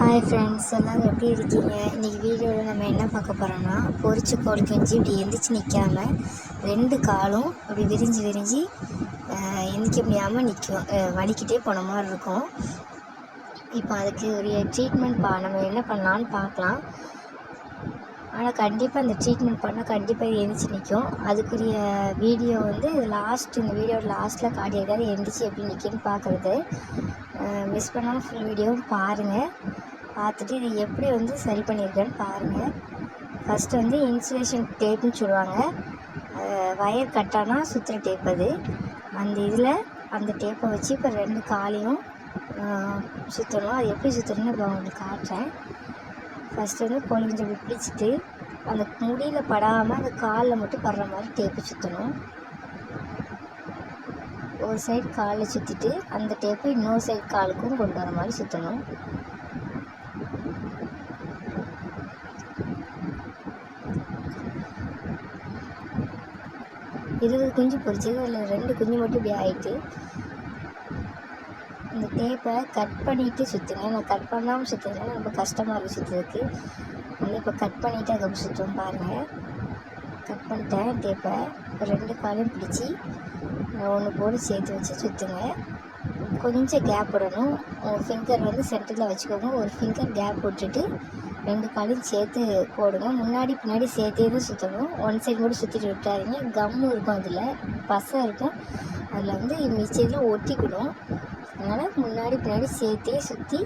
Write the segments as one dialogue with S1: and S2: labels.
S1: Hi friends எல்லோரும் எப்படி இருக்கீங்க? இன்றைக்கி வீடியோவில் நம்ம என்ன பார்க்க போகிறோன்னா பொரிச்ச கோழி குஞ்சு இப்படி எந்திரிச்சு நிற்காம ரெண்டு காலும் அப்படி விரிஞ்சு விரிஞ்சு எந்திக்க எந்திரிக்க முடியாமல் நிற்கும் வலிக்கிட்டே போன மாதிரி இருக்கும். இப்போ அதுக்கு ஒரு ட்ரீட்மெண்ட் பா நம்ம என்ன பண்ணலான்னு பார்க்கலாம். ஆனால் கண்டிப்பாக அந்த ட்ரீட்மெண்ட் பண்ணால் கண்டிப்பாக இது எந்திரிச்சு நிற்கும் அதுக்குரிய வீடியோ வந்து லாஸ்ட் இந்த வீடியோ லாஸ்ட்டில் காட்டியிருக்காரு எந்திரிச்சு எப்படி நிற்கின்னு பார்க்குறது. மிஸ் பண்ணாமல் ஃபுல் வீடியோவும் பாருங்கள் பார்த்துட்டு இது எப்படி வந்து சரி பண்ணியிருக்கேன்னு பாருங்கள் ஃபஸ்ட்டு வந்து இன்சுலேஷன் டேப்னு சொல்லுவாங்க. வயர் கட்டானா சுற்றுற டேப் அது. அந்த இதில் அந்த டேப்பை வச்சு இப்போ ரெண்டு காலையும் சுற்றணும் அது எப்படி சுற்றணும்னு இப்போ உங்களுக்கு காட்டுறேன். ஃபஸ்ட்டு வந்து கொஞ்சம் இப்படி பிடிச்சிட்டு அந்த முடியில் படாமல் அந்த காலில் மட்டும் படுற மாதிரி டேப்பு சுற்றணும் ஒரு சைடு காலில் சுற்றிட்டு அந்த டேப்பை இன்னொரு சைடு காலுக்கும் கொண்டு வர மாதிரி சுற்றணும் இருபது குஞ்சு பொறிச்சது அதில் ரெண்டு குஞ்சு மட்டும் இப்படி ஆயிட்டு இந்த டேப்பை கட் பண்ணிவிட்டு சுற்றுங்க நான் கட் பண்ணாமல் சுற்றுறதுனால ரொம்ப கஷ்டமாக இருக்குது சுற்றுறதுக்கு அதனால் இப்போ கட் பண்ணிவிட்டு அதுக்கப்புறம் சுற்றுவோம் பாருங்கள் கட் பண்ணிட்டேன் டேப்பை ரெண்டு காலையும் பிடிச்சி ஒன்று போட்டு சேர்த்து வச்சு சுற்றுங்க கொஞ்சம் கேப் விடணும் உங்கள் ஃபிங்கர் வந்து சென்டரில் வச்சுக்கோங்க. ஒரு ஃபிங்கர் கேப் விட்டுட்டு ரெண்டு காலையும் சேர்த்து போடுங்க முன்னாடி பின்னாடி சேர்த்தே தான் சுற்றணும் ஒன் சைடு மட்டும் சுற்றிட்டு விட்டாதீங்க கம்மு இருக்கும் அதில். பசை இருக்கும். அதில் வந்து மிச்சத்தில் ஒட்டிக்கிடும் அதனால் முன்னாடி பின்னாடி சேர்த்தே சுற்றி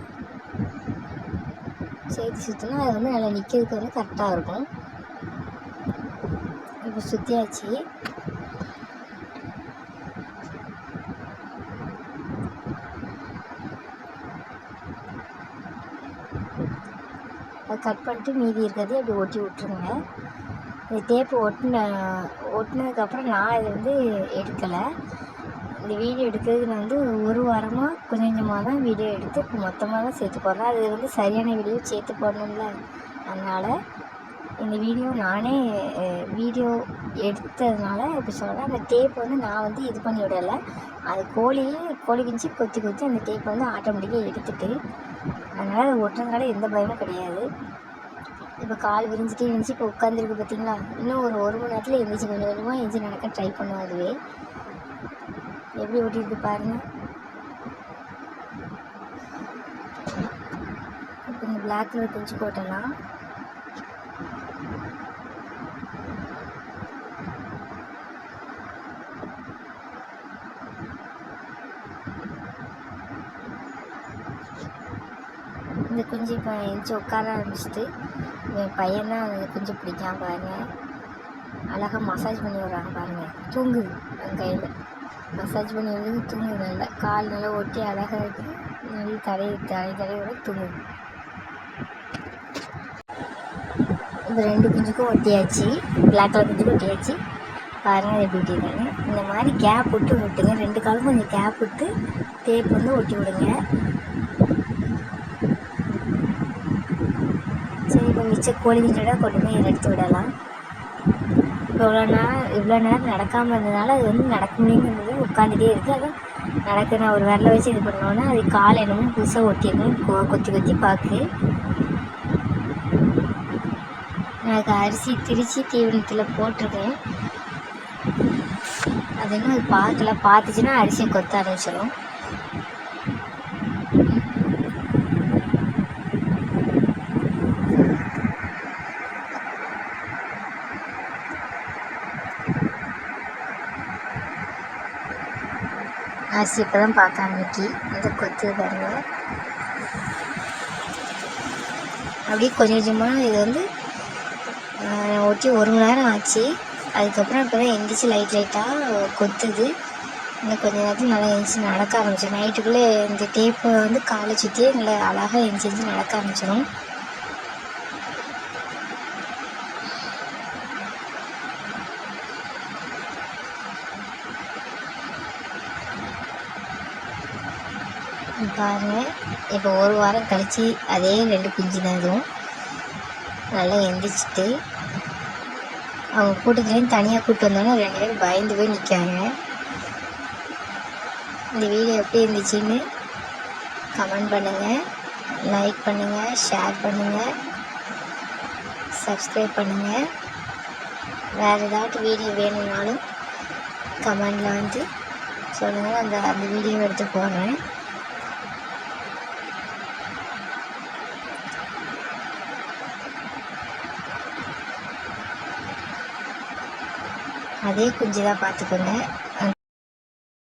S1: சேர்த்து சுற்றினா அது வந்து நல்லா நிற்கிறதுக்கு வந்து கரெக்டாக இருக்கும். இப்போ சுற்றியாச்சு அதை கட் பண்ணிட்டு மீதி இருக்கிறதே அப்படி ஒட்டி விட்ருங்க இந்த டேப்பு ஒட்டின ஒட்டினதுக்கப்புறம் நான் இதை வந்து எடுக்கலை. இந்த வீடியோ எடுக்கிறதுக்கு நான் வந்து ஒரு வாரமாக கொஞ்சம் கொஞ்சமாக தான் வீடியோ எடுத்து இப்போ மொத்தமாக தான் சேர்த்து போடுறேன். அது வந்து சரியான வீடியோ சேர்த்து போடணும்ல. அதனால் இந்த வீடியோ நானே வீடியோ எடுத்ததுனால இப்போ சொல்கிறேன் அந்த டேப் வந்து நான் வந்து இது பண்ணி விடலை. அது கோழியே கோழி கிஞ்சி கொத்தி கொத்தி அந்த டேப் வந்து ஆட்டோமேட்டிக்காக எடுத்துட்டு அதனால் அது ஒட்டுறதுனால எந்த பயமும் கிடையாது. இப்போ கால் விரிஞ்சிட்டே இருந்துச்சு இப்போ உட்காந்துருக்கு பார்த்தீங்களா இன்னும் ஒரு ஒரு மணி நேரத்தில் எழுந்திரிச்சி கொஞ்சம் கொஞ்சமாக எழுந்திரிச்சு நடக்க ட்ரை பண்ணும் அதுவே. எப்படி ஓட்டிட்டு பாருங்க. இப்போ இந்த பிளாக் கலர் குஞ்சு போட்டலாம் இந்த குஞ்சு இப்போ எழுந்துச்சி உட்கார ஆரம்பிச்சிட்டு என் பையன்தான் அந்த குஞ்சு பிடிக்காம பாருங்கள் அழகாக மசாஜ் பண்ணி விட்றாங்க பாருங்கள் தூங்குது என் கையில். மசாஜ் பண்ணி விடுறது தூங்குது நல்லா. கால் நல்லா ஒட்டி அழகாக இருக்குது நல்லா தலை தலை தலையோட விட தூங்குது. இப்போ ரெண்டு குஞ்சுக்கும் ஒட்டியாச்சு. Black colour குஞ்சுக்கும் ஒட்டியாச்சு. பாருங்கள் எப்படி ஒட்டியிருக்காங்க. இந்த மாதிரி கேப் விட்டு விட்டுங்க. ரெண்டு காலும் கொஞ்சம் கேப் விட்டு டேப் வந்து ஒட்டி விடுங்க சரி இப்போ மிச்ச கோழி கொண்டு போய் எடுத்து விடலாம். இப்போ இவ்வளோ நேரம் இவ்வளோ நேரம் நடக்காமல் இருந்ததுனால அது வந்து நடக்க முடியுங்கிறது உட்காந்துட்டே இருக்குது அது நடக்க நான் ஒரு விரல வச்சு இது பண்ணோன்னா அது கால் என்னமோ புதுசாக ஒட்டியிருக்கும் கொ- கொத்தி கொத்தி பார்க்கு எனக்கு அரிசி திருச்சி தீவனத்தில் போட்டிருக்கேன். அது இன்னும் அது பார்க்கல. பார்த்துச்சுன்னா அரிசியை கொத்த ஆரம்பிச்சிடும் அரிசி இப்போ தான் பார்க்க ஆரம்பிக்கி இந்த கொத்து பாருங்க. அப்படியே கொஞ்சம் கொஞ்சமாக இது வந்து ஆஹ், ஒட்டி ஒரு மணி நேரம் ஆச்சு. அதுக்கப்புறம் இப்போ தான் எந்திரிச்சு லைட் லைட்டாக கொத்துது. இன்னும் கொஞ்ச நேரத்தில் நல்லா எழுந்திரிச்சு நடக்க ஆரம்பிச்சிடும். நைட்டுக்குள்ளே இந்த டேப்பை வந்து காலை சுற்றியே நல்லா அழகாக எழுந்திரிச்சு நடக்க ஆரம்பிச்சிடும். பாருங்கள் இப்போ ஒரு வாரம் கழித்து அதே ரெண்டு குஞ்சு தான் இதுவும். நல்லா எந்திரிச்சிட்டு அவங்க கூட்டத்துலேருந்து தனியாக கூப்பிட்டு வந்தோன்னே ரெண்டு பேரும் பயந்து போய் நிற்காங்க இந்த வீடியோ எப்படி இருந்துச்சுன்னு கமெண்ட் பண்ணுங்கள் லைக் பண்ணுங்கள் ஷேர் பண்ணுங்கள் சப்ஸ்கிரைப் பண்ணுங்கள் வேறு ஏதாவது வீடியோ வேணும்னாலும் கமெண்டில் வந்து சொல்லுங்கள் அந்த அந்த வீடியோ எடுத்து போடுறேன். அதே குஞ்சு தான் பார்த்துக்கோங்க.